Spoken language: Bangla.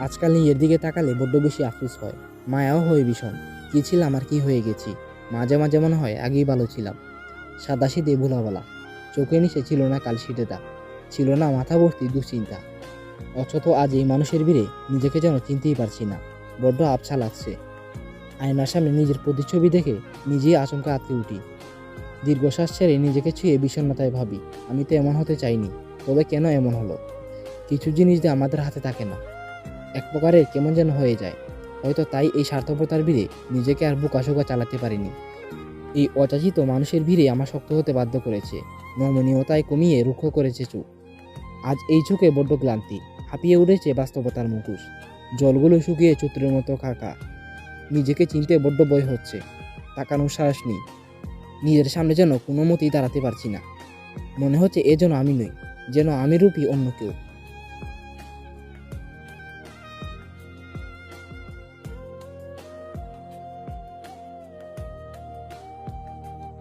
আজকাল নিজের দিকে তাকালে বড্ড বেশি আফসোস হয়। মায়াও হয় ভীষণ। কী ছিলাম আর কি হয়ে গেছি? মাঝে মাঝে মনে হয় আগেই ভালো ছিলাম। সাদা শীতে ভোলাবেলা চোখে নিচে ছিল না কালশিটে দাগ ছিল না মাথা ভর্তি দুশ্চিন্তা। অথচ আজ এই মানুষের ভিড়ে নিজেকে যেন চিনতেই পারছি না। বড্ড আবছা লাগছে। আয়নার সামনে নিজের প্রতিচ্ছবি দেখে নিজেই আচমকা আটকে উঠি। দীর্ঘশ্বাস ছেড়ে নিজেকে ছুঁয়ে বিষণ্ণতায় ভাবি, আমি তো এমন হতে চাইনি, তবে কেন এমন হলো? কিছু জিনিস যে আমাদের হাতে থাকে না। এক প্রকারের কেমন যেন হয়ে যায়। হয়তো তাই এই স্বার্থপরতার ভিড়ে নিজেকে আর বুকাশোকা চালাতে পারিনি। এই অযাচিত মানুষের ভিড়ে আমার শক্ত হতে বাধ্য করেছে। নমনীয়তায় কমিয়ে রুক্ষ করেছে চুপ আজ এই চোখে বড্ড ক্লান্তি, হাঁপিয়ে উঠেছে বাস্তবতার মুখোশ। জলগুলো শুকিয়ে চুত্রের মতো কাকা নিজেকে চিনতে বড্ড ভয় হচ্ছে। তাকানোর সাহস নেই। নিজের সামনে যেন কোনো মতেই দাঁড়াতে পারছি না। মনে হচ্ছে এ যেন আমি নই, যেন আমি রূপী অন্য কেউ।